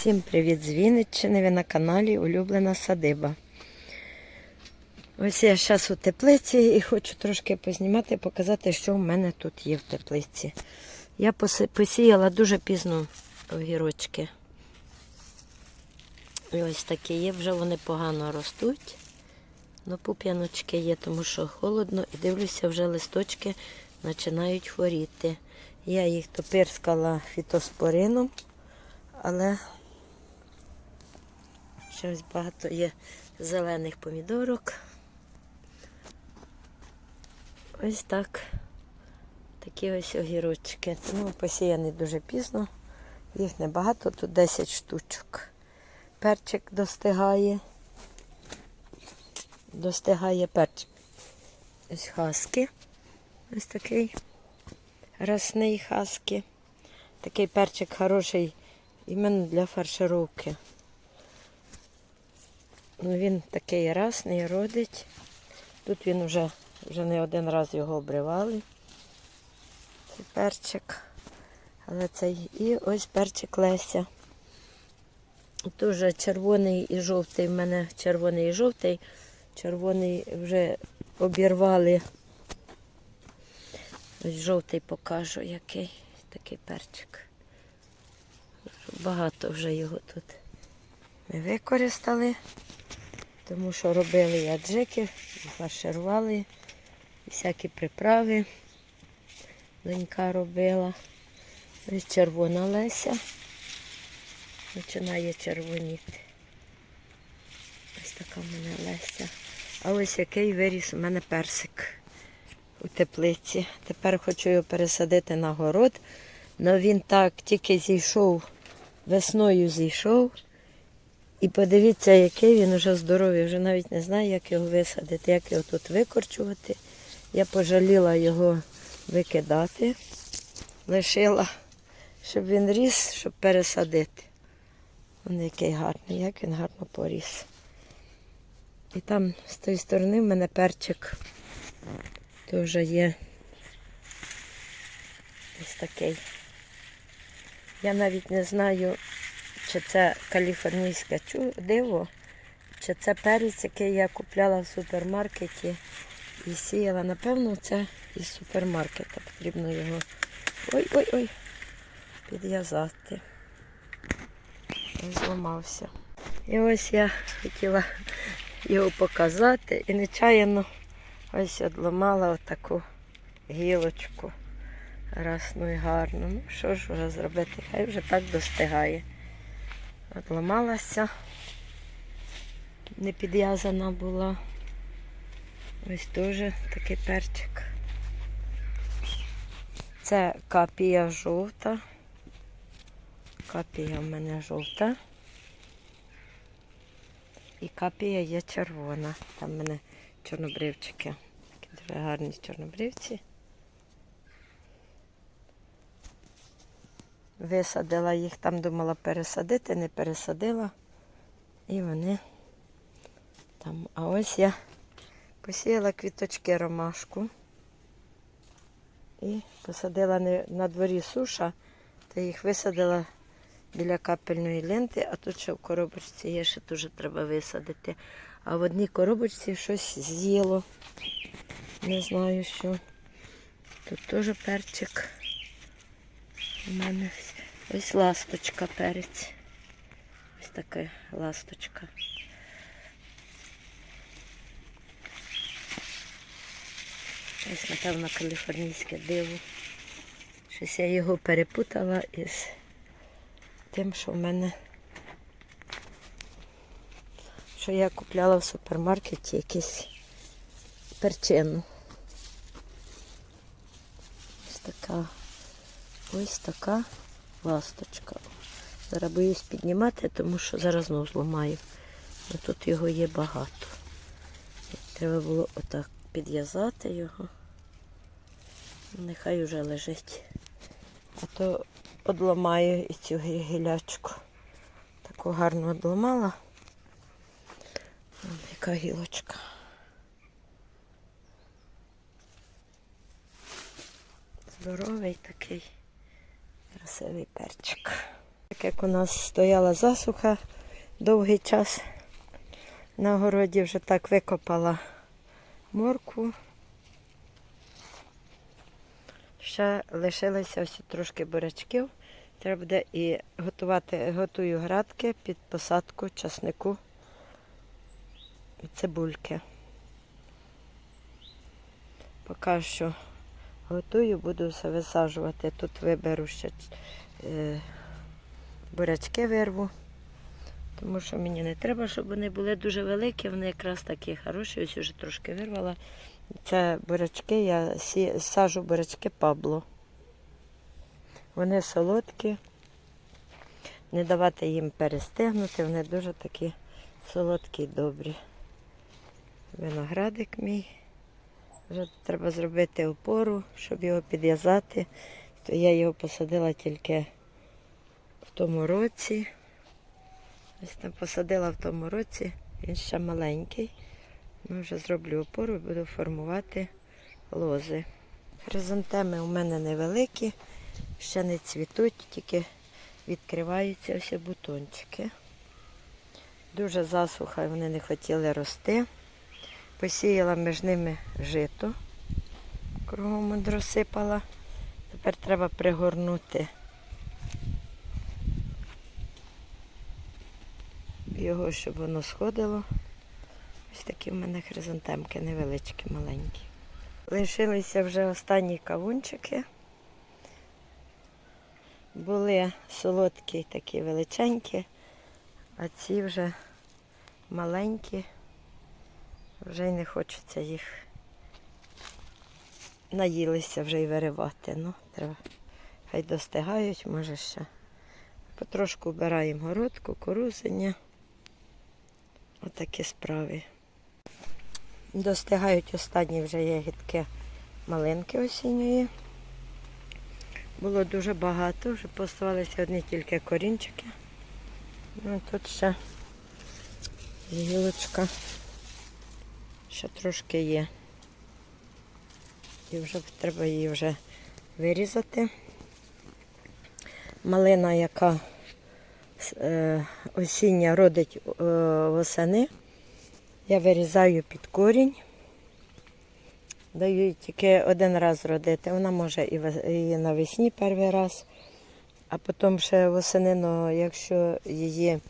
Всім привіт з Вінниччини. Ви на каналі Улюблена Садиба. Ось я зараз у теплиці і хочу трошки познімати, показати, що в мене тут є в теплиці. Я посіяла дуже пізно огірочки. І ось такі є, вже вони погано ростуть. Ну, пуп'яночки є, тому що холодно і дивлюся, вже листочки починають хворіти. Я їх топирскала фітоспорином, але ще ось багато є зелених помідорок. Ось так. Такі ось огірочки. Ну, посіяні дуже пізно. Їх небагато, тут 10 штучок. Перчик достигає. Достигає перчик. Ось хаски. Ось такий росний хаски. Такий перчик хороший іменно для фаршировки. Ну, він такий расний, родить. Тут він вже, вже не один раз його обривали. Цей перчик. Але цей і ось перчик Леся. Дуже червоний і жовтий. В мене червоний і жовтий. Червоний вже обірвали. Ось жовтий покажу, який такий перчик. Багато вже його тут ми використали, тому що робили аджики, фарширували, всякі приправи. Донька робила. Ось червона Леся. Починає червоніти. Ось така в мене Леся. А ось який виріс у мене персик у теплиці. Тепер хочу його пересадити на город. але він так тільки зійшов, весною зійшов. І подивіться, який він уже здоровий. Вже навіть не знаю, як його висадити, як його тут викорчувати. Я пожаліла його викидати, лишила, щоб він ріс, щоб пересадити. Він який гарний, як він гарно поріс. І там з тої сторони в мене перчик теж є ось такий. Я навіть не знаю, чи це каліфорнійське диво, чи це перець, який я купляла в супермаркеті і сіяла. Напевно, це із супермаркета. Потрібно його ой-ой-ой підв'язати. Зламався. І ось я хотіла його показати і нечаянно ось одламала отаку гілочку. Расну і гарну. Ну що ж вже зробити? Хай вже так достигає. Одламалася, не підв'язана була. Ось теж такий перчик. Це капія жовта. Капія в мене жовта. І капія є червона. Там в мене чорнобривчики. Такі дуже гарні чорнобривці. Висадила їх, там думала пересадити, не пересадила. І вони там. А ось я посіяла квіточки ромашку. І посадила на дворі суша, та їх висадила біля капельної ленти, а тут ще в коробочці є, ще теж треба висадити. А в одній коробочці щось з'їло. Не знаю що. Тут теж перчик. У мене ось ласточка перець. Ось така ласточка. Ось, напевно, каліфорнійське диво. Щось я його перепутала із тим, що в мене, що я купляла в супермаркеті якийсь перчину. Ось така, ось така ласточка. Зараз боюсь піднімати, тому що зараз знову зламаю. А тут його є багато. Треба було отак підв'язати його. Нехай уже лежить. А то одламаю і цю гі- гілячку. Таку гарну одламала. Яка гілочка. Здоровий такий красивий перчик. так як у нас стояла засуха довгий час, на городі вже так викопала моркву. Ще лишилося ось трошки бурячків. Треба буде і готувати, готую градки під посадку часнику і цибульки. Поки що готую, буду висаджувати. Тут виберу ще е, бурячки вирву, тому що мені не треба, щоб вони були дуже великі, вони якраз такі хороші. Ось уже трошки вирвала. Це бурячки, я сажу бурячки Пабло. Вони солодкі. Не давати їм перестигнути, вони дуже такі солодкі і добрі. Виноградик мій. Вже треба зробити опору, щоб його підв'язати. То я його посадила тільки в тому році. Ось там посадила в тому році, він ще маленький. Ну, вже зроблю опору і буду формувати лози. Хризантеми у мене невеликі, ще не цвітуть, тільки відкриваються ось бутончики. Дуже засуха, вони не хотіли рости. Посіяла між ними жито, кругом розсипала. Тепер треба пригорнути його, щоб воно сходило. Ось такі в мене хризантемки невеличкі, маленькі. Лишилися вже останні кавунчики. Були солодкі такі величенькі, а ці вже маленькі. Вже й не хочеться їх наїлися вже й виривати. Ну, треба. Хай достигають, може ще. Потрошку вбираємо город, кукурузення. Отакі справи. Достигають останні вже ягідки малинки осінньої. Було дуже багато, вже поставалися одні тільки корінчики. Ну, тут ще гілочка. Ще трошки є. І вже треба її вже вирізати. Малина, яка е, осіння родить е, восени, я вирізаю під корінь. Даю їй тільки один раз родити. Вона може і і навесні перший раз, а потім ще восени, ну, якщо її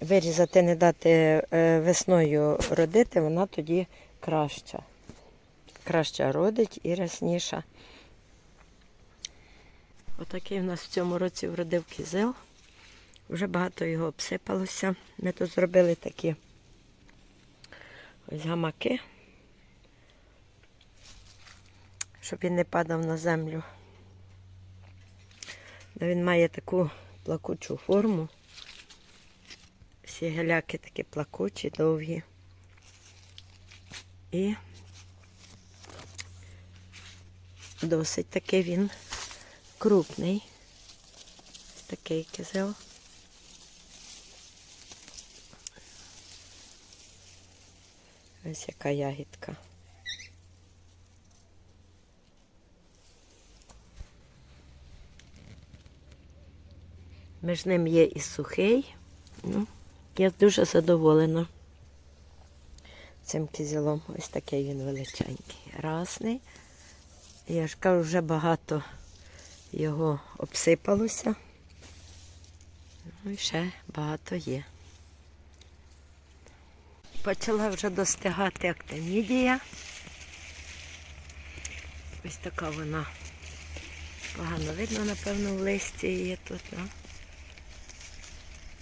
вирізати, не дати е, весною родити, вона тоді краща. Краща родить і рясніша. Отакий в нас в цьому році вродив кізил. Вже багато його обсипалося. Ми тут зробили такі ось гамаки, щоб він не падав на землю. Ну, Він має таку плакучу форму. Всі геляки такі плакучі, довгі. І досить такий він крупний. Такий кизел. Ось яка ягідка. Між ним є і сухий. Ну, я дуже задоволена цим кізілом. Ось такий він величенький. Разний. Я ж кажу, вже багато його обсипалося. Ну і ще багато є. Почала вже достигати актинідія. Ось така вона. Погано видно, напевно, в листі її тут. Ну.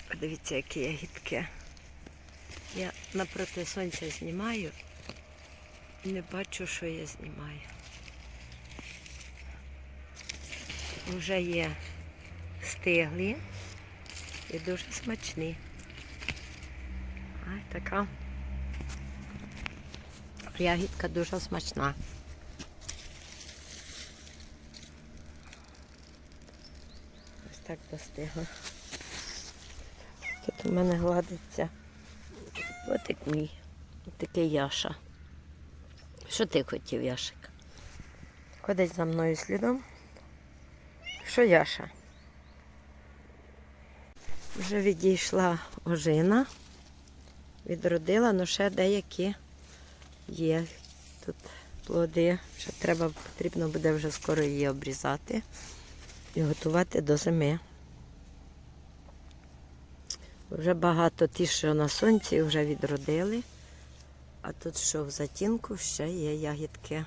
Подивіться, які ягідки. Я напроти сонця знімаю і не бачу, що я знімаю. Вже є стиглі і дуже смачні. Ай, така ягідка дуже смачна. Ось так достигла. Тут у мене гладиться котик мій. Такий Яша. Що ти хотів, Яшик? Ходить за мною слідом. Що Яша? Вже відійшла ожина, відродила, але ще деякі є тут плоди. Ще треба, потрібно буде вже скоро її обрізати і готувати до зими. Вже багато ті, що на сонці вже відродили, а тут, що в затінку, ще є ягідки.